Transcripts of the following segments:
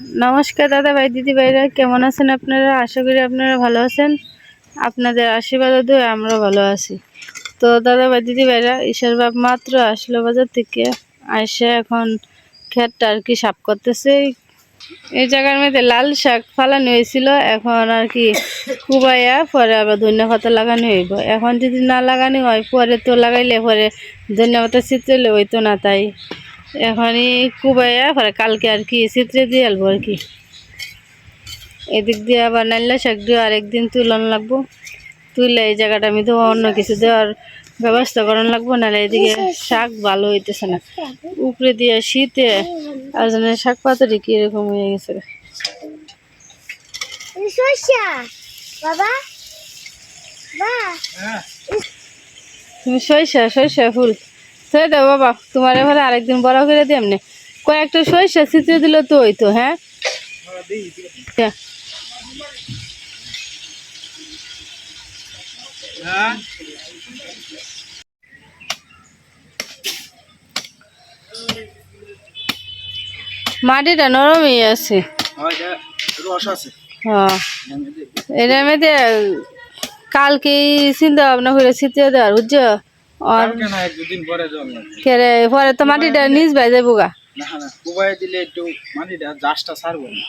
নমস্কার দাদা ভাই, দিদি ভাইরা, কেমন আছেন আপনারা? আশা করি আপনারা ভালো আছেন। আপনাদের আশীর্বাদ দিয়ে আমরা ভালো আছি। তো দাদা ভাই, দিদি ভাইরা ঈশ্বর বাপ মাত্র আসলো বাজার থেকে। আসে এখন ক্ষেতটা আর কি সাফ করতেছে। এই জায়গার মধ্যে লাল শাক ফালানো হয়েছিল। এখন আর কি কুবাইয়া, পরে আবার ধনিয়া পাতা লাগানো হইব। এখন যদি না লাগানো হয়, পরে তো লাগাইলে পরে ধনিয়া পাতা চিত্রলে হইতো না তাই। এখনই কুবাইয়া পরে কালকে আর কি চিত্রে দিয়ে আলবো আর কি। এদিক দিয়ে আবার নাইলে শাক দিয়ে আরেকদিন তুলন লাগবো। তুললে এই জায়গাটা আমি তো অন্য কিছু দেওয়ার ব্যবস্থা করান লাগবো নাহলে এদিকে শাক ভালো হইতেছে না। উপরে দিয়ে শীতে আর যেন শাক পাতাটি কীরকম হয়ে গেছে। বাবা। তুমি সরিষা সরিষা ফুল। সে দাও বাবা তোমার এবারে আরেকদিন বড় করে দিই এমনি। কয়েকটা সরিষা চিত্রে দিলে তো হইতো হ্যাঁ? হ্যাঁ। মাটিটা নরমই আছে। এটার মধ্যে কালকে চিন্তা ভাবনা করে চিত্রে দেওয়ার বুঝছ? আর দুদিন পরে কেরে পরে তো মাটিটা নিচ বাই যাব গা। না না কুবাই দিলে একটু মাটিটা জাসটা ছাড়বো না।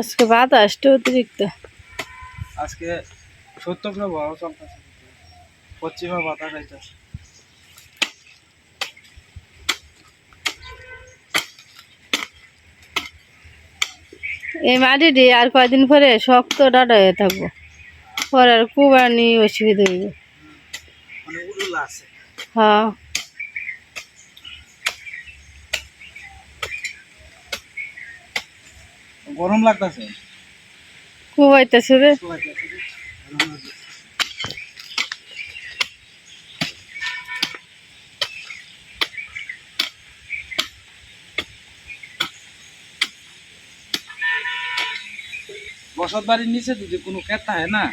আজকে বাতাসটা অতিরিক্ত। আজকে সত্য প্রবাহ চলতেছে। পশ্চিমা বাতাস আইতেছে। এই মাটিটি আর কয়দিন পরে শক্ত ডাটা হয়ে থাকব। পরে আর কুবানি অসুবিধা হইব। মানে হ্যাঁ। গরম লাগতেছে? কুবাইতেছে রে। বসত বাড়ির নিচে যদি কোনো ক্ষেত থাকে না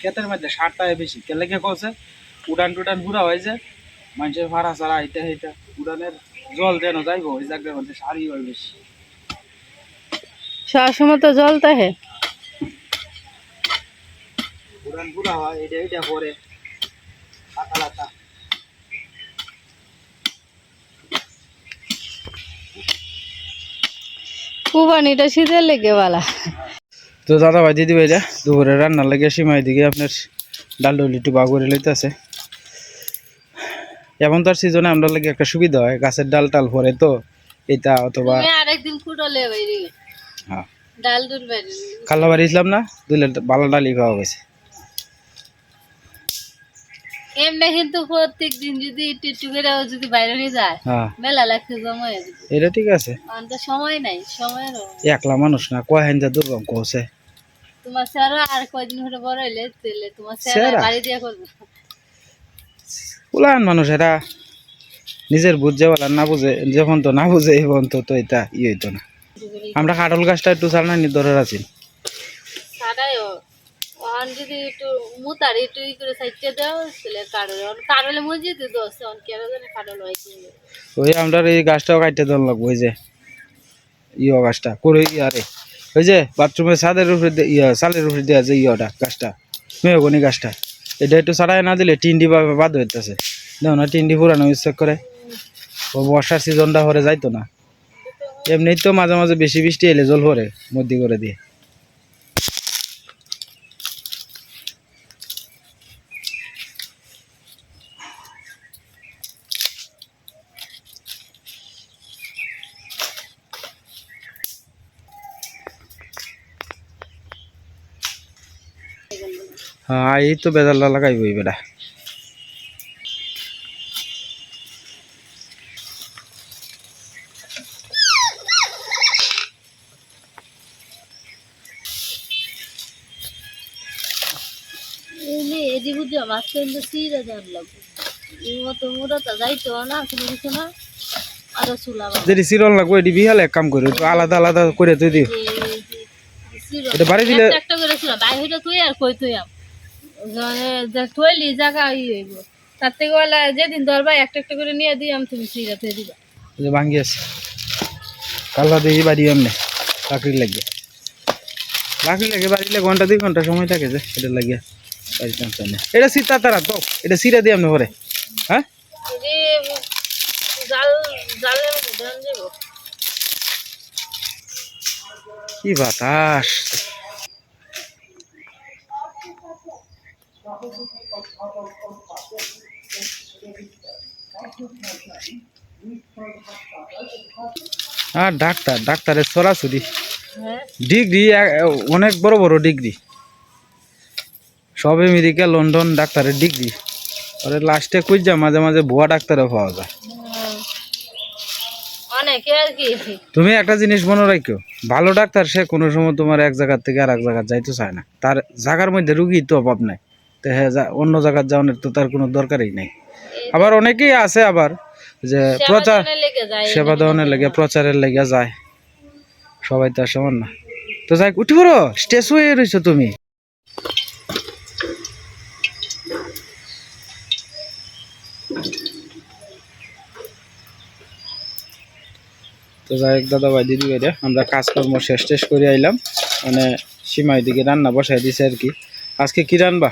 ক্ষেতের মধ্যে সারটা বেশি। কেলে কে কছে উড়ান টুডান ঘুরা হয় যে মানুষের ভাড়া ছাড়া হাইতে হাইতে উড়ানের জল যেন যাইব ওই জায়গার মধ্যে সারই হয় বেশি। সবসময় তো জল তাহে উড়ান ঘুরা হয় এটা এটা পরে। লাতা। লাতা কুবানিটা শীতের লেগে বালা। তো দাদা ভাই দিদি ভাইরা দুপুরে রান্নার লাগে সীমায় দিকে আপনার ডাল ডুলি একটু বা করে লইতেছে। এমন তার সিজনে আমরা লাগে একটা সুবিধা হয় গাছের ডাল টাল ভরে তো এটা অথবা কালো আরেকদিন হ্যাঁ। ডাল দুল কাল্লা বাড়ি ইসলাম না দুলের ভালো ডালই খাওয়া গেছে এমনি কিন্তু প্রত্যেক দিন যদি একটু একটু করে যদি বাইরে নিয়ে যায় হ্যাঁ। মেলা লাগছে জমা এটা ঠিক আছে। সময় নাই অভাব। একলা মানুষ না কয় হাইন্দা দুর্গম তোমার স্যারও আর কয়দিন বড় হইলে তাহলে তোমার স্যার বাড়ি দিয়ে করবে পুলান মানুষ এরা। নিজের বুঝে বলা না বুঝে যখন তো না বুঝে এখন তো তো এটা ই হইতো না। আমরা কাটল গাছটা একটু চালানি ধরে আছি যদি একটু মুতারি একটু ই করে দাও, তাহলে দোষ, অন কেন জানে হয় কি ওই আমরা এই গাছটাও কাটতে লাগবো, ওই যে, ইয় গাছটা করে ওই যে ছাদের উপরে ইয়া চালের উপরে দেওয়া যে ইয়টা গাছটা, মেহগনি গাছটা, এটা একটু ছাড়াই না দিলে টিন্ডি বাদ হইতেছে। দেখো না, টিন্ডি পুরানো ইচ্ছে করে, ও বর্ষার সিজনটা হরে যাইতো না। এমনি তো মাঝে মাঝে বেশি বৃষ্টি এলে জল ভরে, মধ্যে করে দিয়ে। হ্যাঁ এই তো বেদাল্লা লাগাইবই বেটা এমনি এদি বুঝছ মাছ কিন্তু সিরে দেওয়ার লাগবে মতো মোটা তো যাইতো না কোনো কিছু না আরও চুলা যদি সিরল লাগবো এটি বিহালে এক কাম করে তো আলাদা আলাদা করে তুই দিও। এটা বাড়ি দিলে একটা একটা করে শুনো বাইরে তুই আর কই তুই আম। যে থইলি জায়গা ই হইব। তার থেকে বলে যেদিন ধরবা একটা একটা করে নিয়ে দিই আমি তুমি থয়ে দিবা। যে ভাঙ্গি আছে। কাল্লা দিয়ে বাড়ি এমনি লাকড়ি লাগে। লাকড়ি লাগে বাড়িলে ঘণ্টা দুই ঘণ্টা সময় থাকে যে এটা লাগে বাড়ি টানতে না। এটা সিতা তারা তো এটা সিরা দিয়ে এমনি পরে হ্যাঁ? কি বাতাস। আর ডাক্তার ডাক্তারের সরাসরি। হ্যাঁ। ডিগ্রি অনেক বড় বড় ডিগ্রি। সব আমেরিকা লন্ডন ডাক্তারের ডিগ্রি। পরে লাস্টে খুঁজা মাঝে মাঝে ভুয়া ডাক্তারও পাওয়া যায়। আর কি। তুমি একটা জিনিস মনে রাখো ভালো ডাক্তার সে কোনো সময় তোমার এক জায়গার থেকে আর এক জায়গায় যাইতে চায় না। তার জায়গার মধ্যে রুগী তো অভাব নাই। তো হ্যাঁ অন্য জায়গায় যাওয়ানোর তো তার কোনো দরকারই নেই। আবার অনেকেই আছে আবার যে প্রচার সেবা দেওয়ানোর লেগে প্রচারের লেগে যায়। সবাই তো আর সমান না। তো যাই উঠি পড়ো স্টেজ হয়ে রয়েছো তুমি। তো যাই হোক দাদা ভাই দিদি ভাইরা আমরা কাজকর্ম শেষ টেস করে আইলাম। মানে সীমা দিকে রান্না বসাই দিছে আর কি। আজকে কি রান্না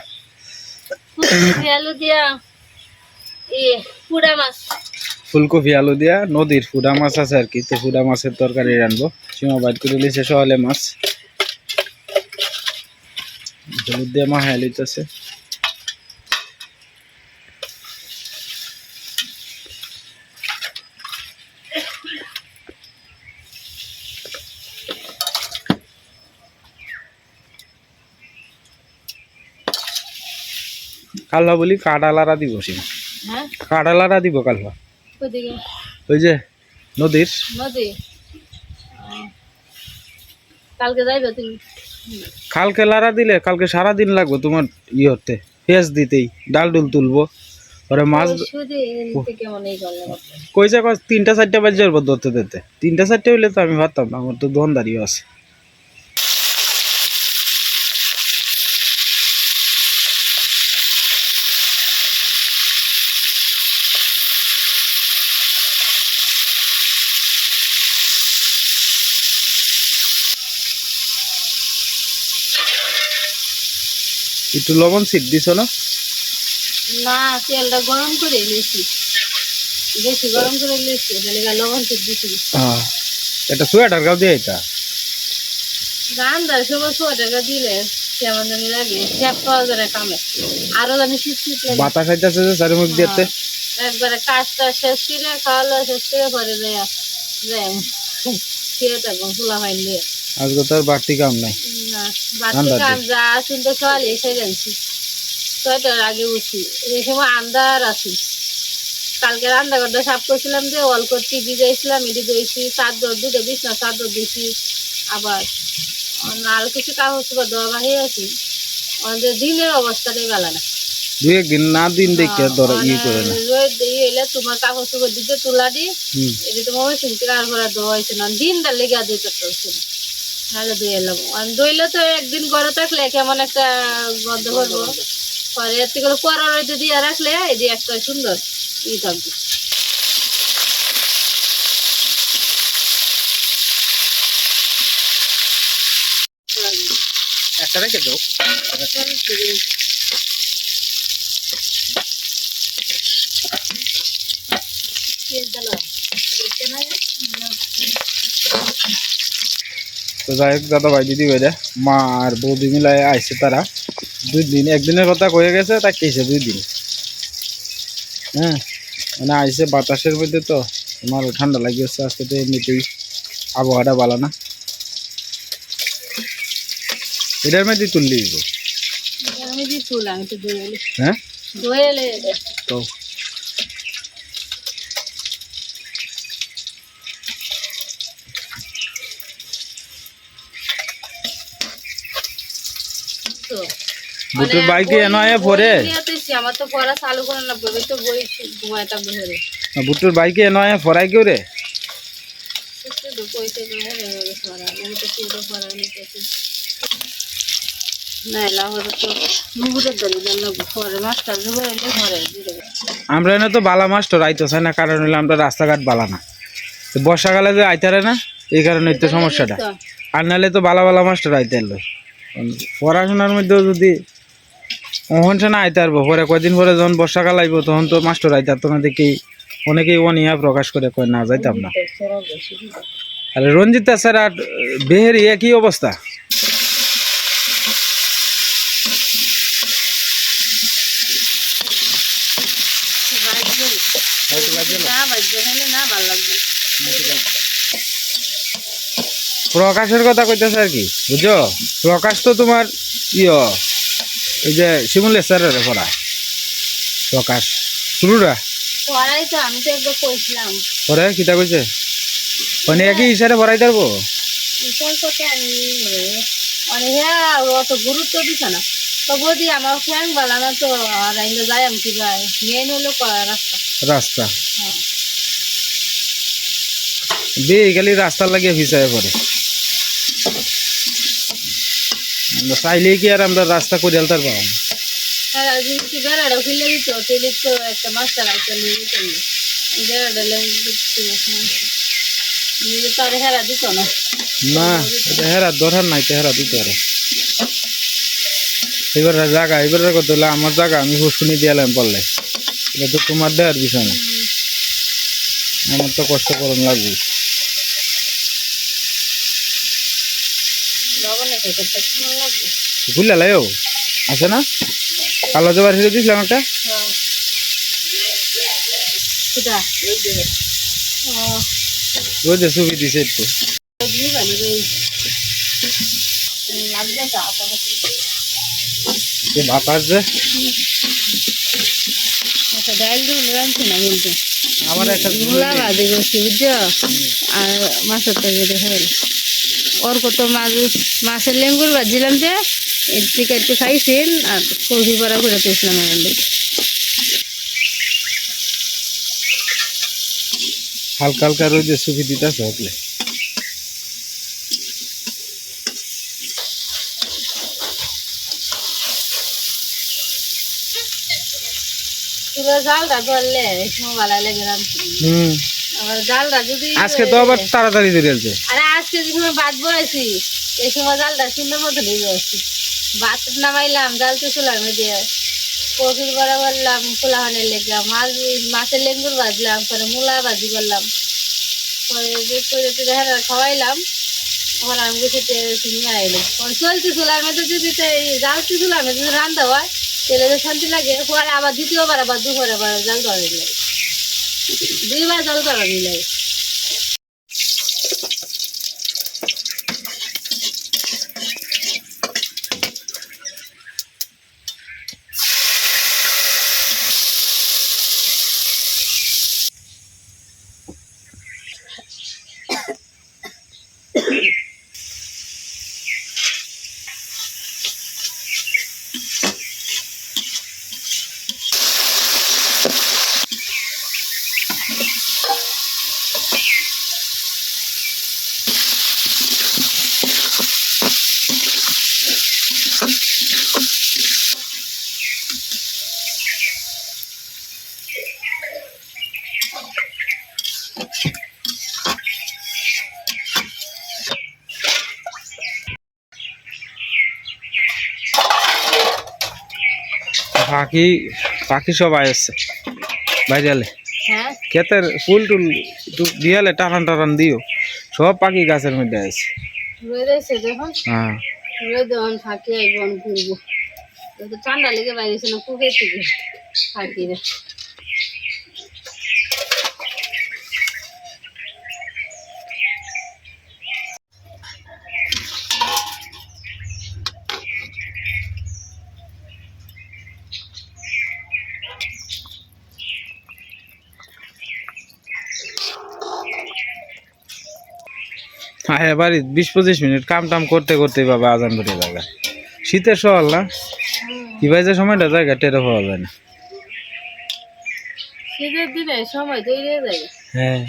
আলু দিয়া ই পুরা মাছ। ফুলকপি আলু দিয়া নদীর ফুডা মাছ আছে আর কি তো ফুডা মাছের তরকারি রানবো সীমা বাইট করে লিছে সহলে মাছ। হলুদ দিয়ে মাহাই লিতেছে কাল্লা বলি কাটালারা দিব সীমা হ্যাঁ? কাটালারা দিব কাল্লা ওই যে নদীর। নদী? কালকে যাইবে তুমি? কালকে লারা দিলে কালকে সারা দিন লাগবে তোমার ইয়েতে পেঁয়াজ দিতেই ডাল ডুল তুলবো। পরে মাছ কইছে তিনটা চারটা বাজে যাব ধরতে ধরতে তিনটা চারটে হইলে তো আমি ভাবতাম আমার তো দোকানদারিও আছে। একটু লবণ সিট দিছ না? না তেলটা গরম করে নিয়েছি বেশি গরম করে নিয়েছি লবণ দিছি। হ্যাঁ এটা সোয়েটার গাও দিয়ে এটা? দিলে কেমন জানি লাগে স্যাপ পাওয়া যায় কামে। আরও জানি শীত শীত লাগে। বাতাস আইতাছে যে চারিমুখ দিতে একবারে কাজটা শেষ করে খাওয়ালো শেষ করে পরে যায় যায়। খেয়ে থাকব ফুলা দিয়ে। আজকে তো আর বাড়তি কাম নাই কালকে রান্না করতে সাফ করছিলাম যে অল করতে ভিজাইছিলাম এটি দিয়েছি দুটো আবার আর কিছু দেওয়া বাহির আছি। আমাদের দিনের অবস্থাটাই ভালো না। দুই একদিন না দিন দেখে ধরো ই করে না। রোদ দিয়ে এলে তোমার কাগজ চোপড় দিতে তুলা দি তোমার সিনকে আর করে দেওয়া হয়েছে না। দিনটা লেগে দিতে না। নাহলে ধুয়ে এলাম। আর ধুইলে তো একদিন ঘরে থাকলে কেমন একটা গন্ধ করব। পরে এর থেকে পরার রইতে দিয়ে রাখলে এই যে একটা সুন্দর ই থাকবে। একটা রেখে দাও। তো যাই হোক দাদা ভাই দিদি ভাইরা মা আর বৌদি মিলাই আইসে তারা। দুই দিন একদিনের কথা কয়ে গেছে তা কেছে দুই দিন। হ্যাঁ মানে আইসে বাতাসের মধ্যে তো আমার ঠান্ডা লাগিয়েছে আজকে তো এমনিতেই আবহাওয়াটা ভালো না। এটার মধ্যে তুললি। হ্যাঁ? তো বুটের বাইকে এনে আয়া পরে আমার তো পড়া চালু করে না বই তো বই ঘুমায় বুটুর বাইকে এনে আয়া ফরাই কেউ রে? আমরা এনে তো বালা মাস্টার আইতেছে না কারণ হলে আমরা রাস্তাঘাট বালা না। তো বর্ষাকালে যে আইতারে না এই কারণে তো সমস্যাটা। আর নাহলে তো বালা বালা মাস্টার আইতে এলো। পড়াশোনার মধ্যেও যদি ওহন সে না আইতে পারব, পরে কয়দিন পরে যখন বর্ষাকাল আইব, তখন তো মাস্টার আইতে পারতো না দেখি। অনেকেই অনিয়া প্রকাশ করে কয়, না, যাইতাম না। আর রঞ্জিত স্যার আর বেহেরি অবস্থা। না ভালো লাগবে প্রকাশের কথা কইতেছে আর কি, বুঝছ? প্রকাশ তো তোমার ইয় এই যে শিমুলের স্যারের পড়া। প্রকাশ। শুরুরা পড়াই তো আমি তো একবার কইছিলাম পরে কিতা কইছে মানে একই ইশারে পড়াই পারব? বিষয় করতে আমি অনেক অত গুরুত্ব দিছে না। আমার ফ্যান বালানো তো আর আইলে যাই আমি কি যাই? মেন হলো কড়া রাস্তা। রাস্তা। হ্যাঁ। গেলি লাগিয়ে ফিসায় পড়ে। আমরা চাইলেই কি আর আমরা রাস্তা করে আলতার পাবো হেরা দরকার নাই তো হেরা দিতে পারে। এবার জায়গা এবার কত হলে? আমার জায়গা আমি হুসকুনি দিয়ালাম পড়লে এটা তো তোমার দেওয়ার বিষয় না। আমার তো কষ্ট করুন লাগবে। বুঝলে লাইও আছে না? কালো জবার হিরে দিয়েছিলাম একটা। দিছে তো ভাত আসছে আচ্ছা আমার একটা বুঝছ আর মাছের দেখা গেল। ওর কত মাছ মাছের লেঙ্গুর ভাজিলাম যে এর থেকে একটু খাইছেন আর কফি পরা করে দিয়েছিলাম আমাদের হালকা হালকা রোদে ছবি দিতেছে হকলে তুলো জালটা ধরলে ভালো লেগে হুম। আজকে তো আবার তাড়াতাড়ি ধরে আলছে আরে আজকে যে সময় ভাত বলেছি এই সময় জালটা সুন্দর মতো লেগে যাচ্ছি ভাত নামাইলাম জাল তো চুলার মধ্যে। কফির বড়া করলাম পোলাহানের লেগে মাছ মাছের লেঙ্গুর ভাজলাম পরে মূলা ভাজি করলাম। পরে যে করে টুরে হেরা খাওয়াইলাম আমার আমি গেছে নিয়ে আইলো। পরে চলতি চুলার মধ্যে যদি তো এই জালতি চুলার মধ্যে যদি রান্না হয় তেলে শান্তি লাগে। পরে আবার দ্বিতীয়বার আবার দুপুরে আবার জাল ধরে লাগে দুইবার জল করা লাগে পাখি পাখি সব আসছে বাইরে হ্যাঁ। ক্ষেতের ফুল টুল দিয়ালে টানান টানান দিও। সব পাখি গাছের মধ্যে আছে। দেখুন হ্যাঁ। ঠান্ডা লেগে বাইরে থেকে হ্যাঁ এবার বিশ পঁচিশ মিনিট কাম টাম করতে করতে বাবা আজান ধরে জায়গা। শীতের সকাল না? কি ভাই যে সময়টা? জায়গা টেরে পাওয়া যায় না। শীতের দিনে সময় তৈরি হয়ে যায়। হ্যাঁ।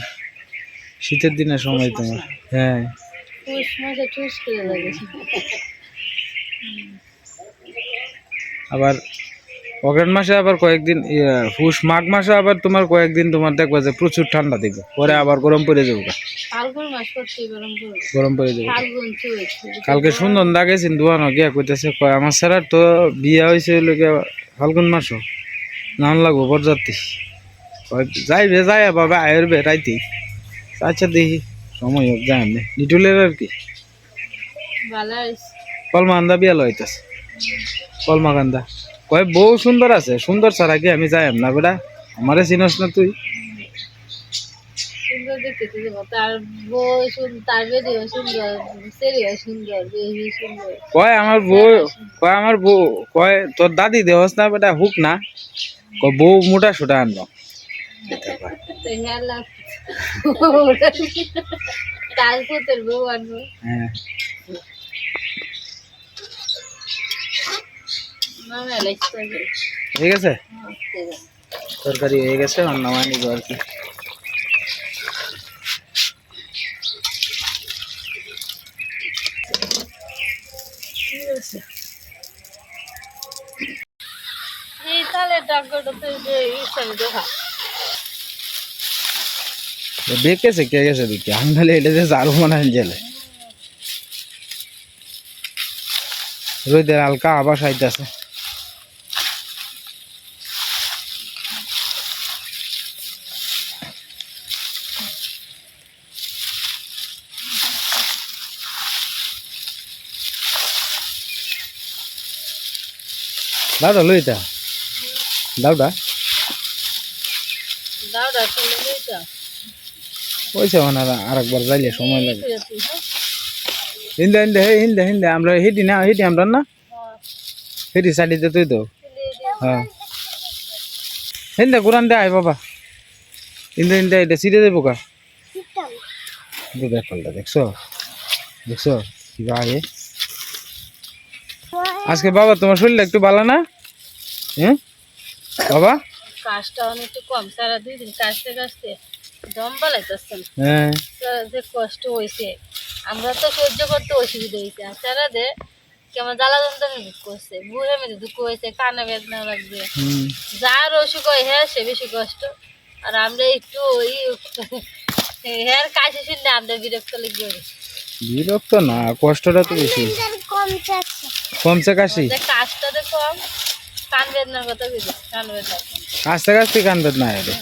শীতের দিনে সময় তোমার। হ্যাঁ। আবার অগ্রাণ মাসে আবার কয়েকদিন ইয়া, পুষ মাঘ মাসে আবার তোমার কয়েকদিন তোমার দেখবা যে প্রচুর ঠান্ডা দিব পরে আবার গরম পড়ে যাব গরম পড়ে যাব কালকে সুন্দর দাগেছেন দুয়ানো গিয়া কইতেছে কয় আমার স্যার তো বিয়া হয়েছে ফাল্গুন মাসও। নাম লাগবো বরযাত্রী। কয় যাইবে যাই বাবা আয়রবে রাইতে আচ্ছা দেখি সময় হোক যাই আমি নিটুলের আর কি? হয়েছে কলমান্দা বিয়া লইতেছে কলমাকান্দা কয় বউ সুন্দর আছে সুন্দর ছাড়া কি আমি যাই না বেটা? আমারে চিনস না তুই। কয় আমার বউ কয় আমার বউ কয় তোর দাদি দেহস না বেটা? হুক না। কয় বউ মোটা সোটা তার বউ আনব। হ্যাঁ। মামা লাগছে ঠিক আছে? তরকারি হয়ে গেছে রান্না বান্নি আর কি। এই তাহলে ডাক্তারটা তো যে ইসানি দেখা বেঁকেছে কে গেছে দেখি? আন্দালে এটা যে জারু মনে হয় জেলে রোদের হালকা আবাস আইতাছে দাদা লইতা? দাউডা? দাওডা চলে লইতা? ওইছে মানে যাইলে সময় লাগে। হ্যাঁ? হিন্দে হিন্দে হে হিন্দে হিন্দে আমরা হেঁটি না হেঁটি আমরা না? হেঁটি সাইডিতে তুই তো? হ্যাঁ। হিন্দে কোরআন দে আয় বাবা। হিন্দে হিন্দে এটা সিটে দেবো কা? দেখ দেখছ? দেখছ? কি আগে আজকে বাবা তোমার শরীরটা একটু ভালো না? হ্যাঁ বাবা? কাজটা অনেকটা কম সারা দুই দিন কাজতে কাজতে দম হ্যাঁ। যে কষ্ট হয়েছে আমরা তো সহ্য করতে অসুবিধা হয়েছে আর সারাদের কেমন জ্বালা যন্ত্রণা ভোগ করছে বুড়ে মেয়েদের দুঃখ হয়েছে কানে বেদনা লাগবে যার অসুখ হয় হ্যাঁ সে বেশি কষ্ট। আর আমরা একটু ওই হ্যাঁ কাছে শুনলে আমরা বিরক্ত লেগে বিরক্ত না কষ্টটা তো বেশি। কমছে কাশি যে কাজটা তো কান বেদনা এটা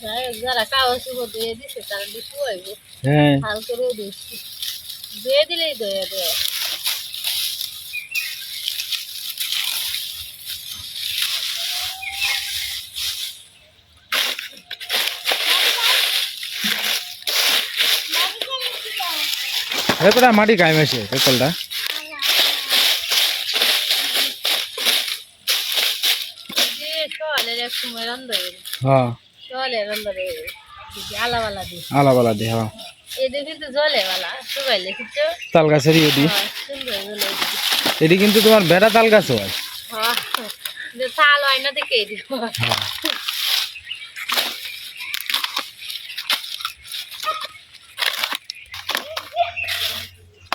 হ্যাঁ। যারা কাগজ দিয়ে দিছে তারা হইব। হ্যাঁ। হাল করেও দিচ্ছি। ধুয়ে দিলেই দেয় আলাবালা দে হ্যাঁ। তাল গাছের দি হ্যাঁ, সুন্দর জলে দিবি। এটি কিন্তু তোমার বেড়া তাল গাছ হয়। হ্যাঁ, হয় না দেখে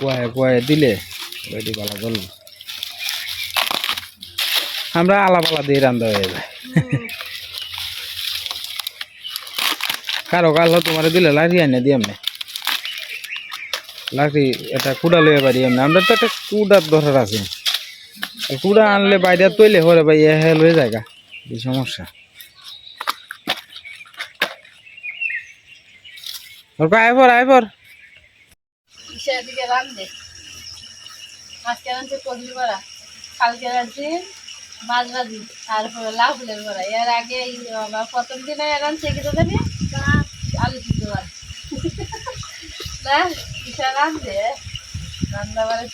কুয়ায় কুয়ায় দিলে ওইটি ভালো জল আমরা আলাপালা দিয়ে রান্না হয়ে যায়। কারও কাল তোমার দিলে লাঠি আনে দিয়ে এমনি লাঠি এটা কুড়া লইয়ে পারি এমনি আমরা তো একটা কুড়ার দরকার আছে। কুড়া আনলে বাইরে তৈলে হরে ভাই, এ হেল হয়ে যায় গা। এই সমস্যা আয় পর আয় পর। ইশার দিকে রান্ধে আজকে রাঁধছে কদলি বড়া কালকে রাঁধছে মাছ ভাজি তারপরে লাউ ফুলের বড়া। এর আগে প্রথম দিনে রাঁধছে কি তো জানি আলু সিদ্ধ ভাত না রাঁধছে রান্না বাড়া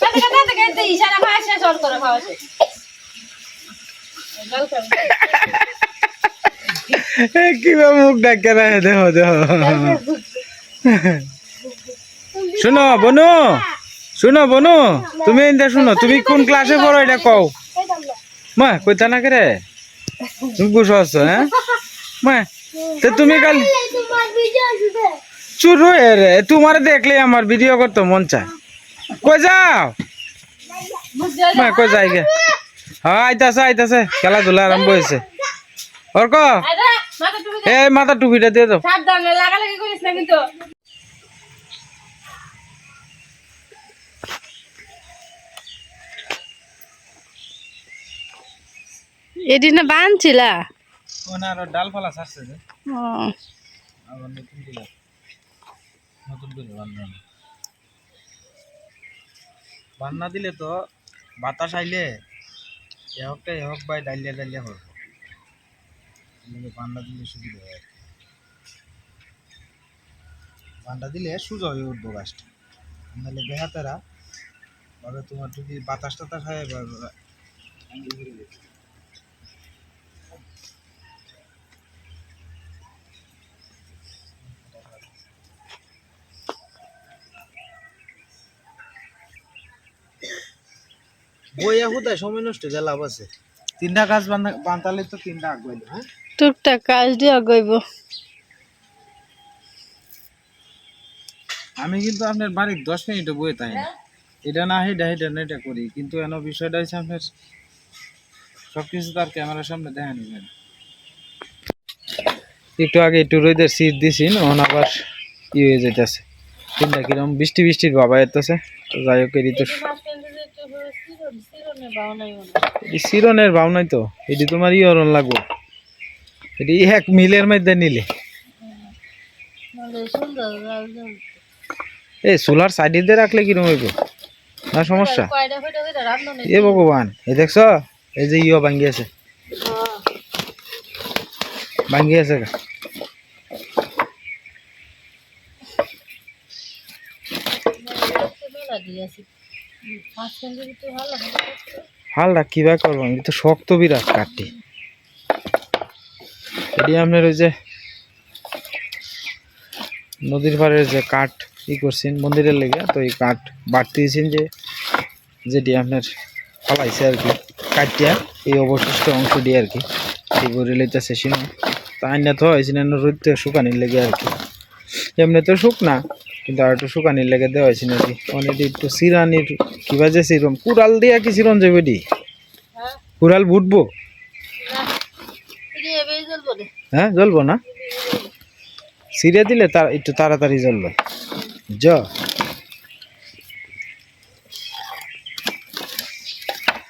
কাতে কাতে ইশারা খাওয়া শেষ অল করে খাওয়া শেষ। Welcome. কীভাবে মুখ ডাকে দেহ দেহ। শুনো, বনু। শুনো, বনু। তুমি এটা শুনো, তুমি কোন ক্লাসে পড়ো এটা কও। মা কইতা না করে তুমি বুঝো আছো হ্যাঁ? মা, তো তুমি কাল চুর হয়ে রে, তোমার দেখলে আমার ভিডিও করতে মন চায়। কই যাও? মা, কই যাই গে হ্যাঁ আইতাছে আইতাছে, খেলাধুলা আরম্ভ হয়েছে। অর্ক এই মাথা টুপিটা দিয়ে দাও। সাবধানে লাগালাগি করিস না কিন্তু। এটি না বানছিলা? ছাড়ছে যে। ও। আবার নতুন করে নতুন করে বান্না বান্না দিলে তো বাতাস আইলে এ হোকটা এ হোক বাই ডালিয়া ডালিয়া হবে বান্না দিলে সুবিধা হয় বান্না দিলে সোজা হয়ে উঠবো গাছটা। নাহলে বেহাতেরা তবে তোমার যদি বাতাস টাতাস হয়, এবার বইয়া হুদায় সময় নষ্ট, যা লাভ আছে। তিনটা গাছ বান্ধা তো তিনটা হ্যাঁ টুকটাক কাজ দিয়ে গইব আমি কিন্তু আপনার বাড়ির দশ মিনিটে বয়ে তাই না? এটা না হেডা হেডা না এটা করি কিন্তু এন বিষয়টা হচ্ছে আপনার সব কিছু তার ক্যামেরার সামনে দেখা নিবেন। একটু আগে একটু রোদের সিট দিছি ওন আবার ই হয়ে যেতেছে তিনটা কিরম বৃষ্টি বৃষ্টির বাবা এতেছে তো যাই হোক এটি তো সিরনের ভাব নাই তো। এটি তোমার ই অরণ লাগবো। এটি এক মিলের মধ্যে নিলে। এই সোলার সাইডে দিয়ে রাখলে কিরম হইব? না সমস্যা? এ ভগবান এই দেখছ? এই যে ইয়ে ভাঙ্গি আছে। ভাঙ্গি আছে গা। হালটা কিবা করব? আমি তো শক্ত বিরাট কাঠটি এটি আপনার ওই যে নদীর পাড়ের যে কাঠ ই করছেন, মন্দিরের লেগে, তো এই কাঠ বাড়তে দিয়েছেন যে, যেটি আপনার ফলাইছে আর কি। কাটিয়া এই অবশিষ্ট অংশ দিয়ে আর কি, এই করে লইতেছে সিনো তাই না তো হয়েছে না রোদতে শুকানির লেগে আর কি। এমনি তো শুকনা কিন্তু আর একটু শুকানির লেগে দেওয়া হয়েছে নাকি? অনেক একটু সিরানির কিবা যে সিরম? কুড়াল দিয়া কি সিরন যাবে ডি কুড়াল বুটবো হ্যাঁ জ্বলবো না? সিরে দিলে তার একটু তাড়াতাড়ি জ্বলবে। জ।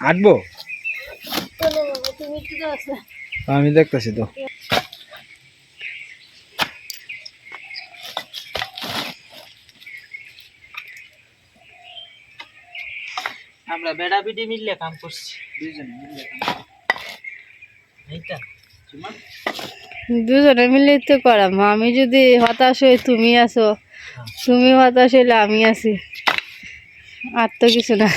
আটবো? আমি দেখতেছি তো। আমরা বেড়া বিডি মিললে কাম করছি। দুইজনে মিললে এইটা দুজনে মিলে তো করাম। আমি যদি হতাশ হই তুমি আছো। তুমি হতাশ হইলে আমি আছি। আর তো কিছু না।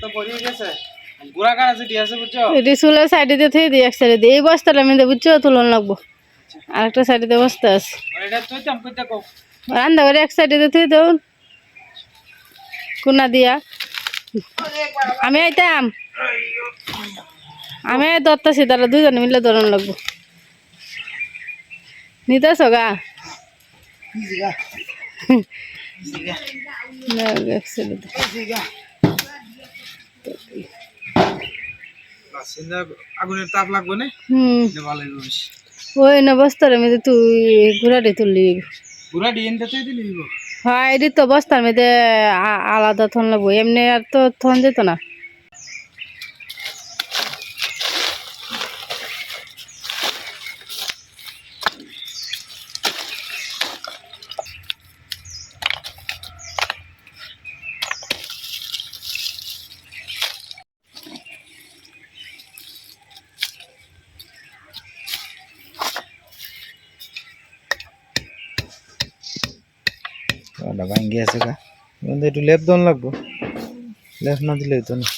তো গুড়া কাটা যেটি বুঝছ? এটি সাইডে দিয়ে থেকে দিই এক সাইডে দিয়ে। এই বস্তাটা আমি বুঝছ? তুলন লাগবো। আর একটা সাইডে বস্তা আছে। রান্না করে এক সাইডে থেকে দেউন কোনা দিয়া। আমি আইতাম। আমি ধরতেছি তারা দুজনে মিলে ধরন লাগবো। নিতেছ গা? এক সাইডে আগুনের তাপ লাগবে না? ভালো ওই না বস্তার মধ্যে তুই ঘোরাটি তুললি। তুই দিলি? দিব হ্যাঁ এটি তো বস্তার মধ্যে আলাদা থন লাগবো। এমনি আর তো থন যেত না ওটা ভাঙ্গি আছে গা কিন্তু একটু লেপ দন লাগবো। লেপ না দিলে তো না।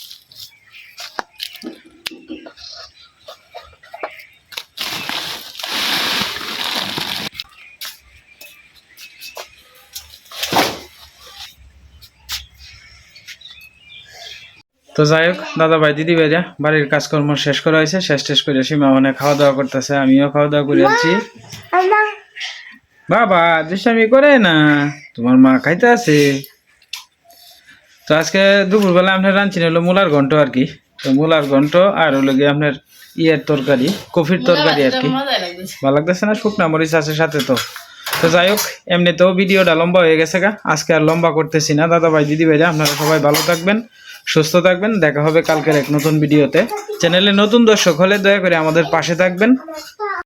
তো যাই হোক দাদা ভাই দিদি ভাইরা বাড়ির কাজকর্ম শেষ করা হয়েছে শেষ টেষ করে সীমা মানে খাওয়া দাওয়া করতেছে আমিও খাওয়া দাওয়া করে আছি বাবা দুষ্টামি করে না তোমার মা খাইতে আছে। তো আজকে দুপুরবেলা আপনার রাঁধছি হলো মূলার ঘন্ট আর কি। তো মূলার ঘন্ট আর হলো গিয়ে আপনার ইয়ের তরকারি কফির তরকারি আর কি। ভালো লাগতেছে না? শুকনা মরিচ আছে সাথে তো। তো যাই হোক এমনিতেও ভিডিওটা লম্বা হয়ে গেছে গা। আজকে আর লম্বা করতেছি না। দাদা ভাই দিদি ভাইরা আপনারা সবাই ভালো থাকবেন সুস্থ থাকবেন। দেখা হবে কালকের এক নতুন ভিডিওতে। চ্যানেলে নতুন দর্শক হলে দয়া করে আমাদের পাশে থাকবেন।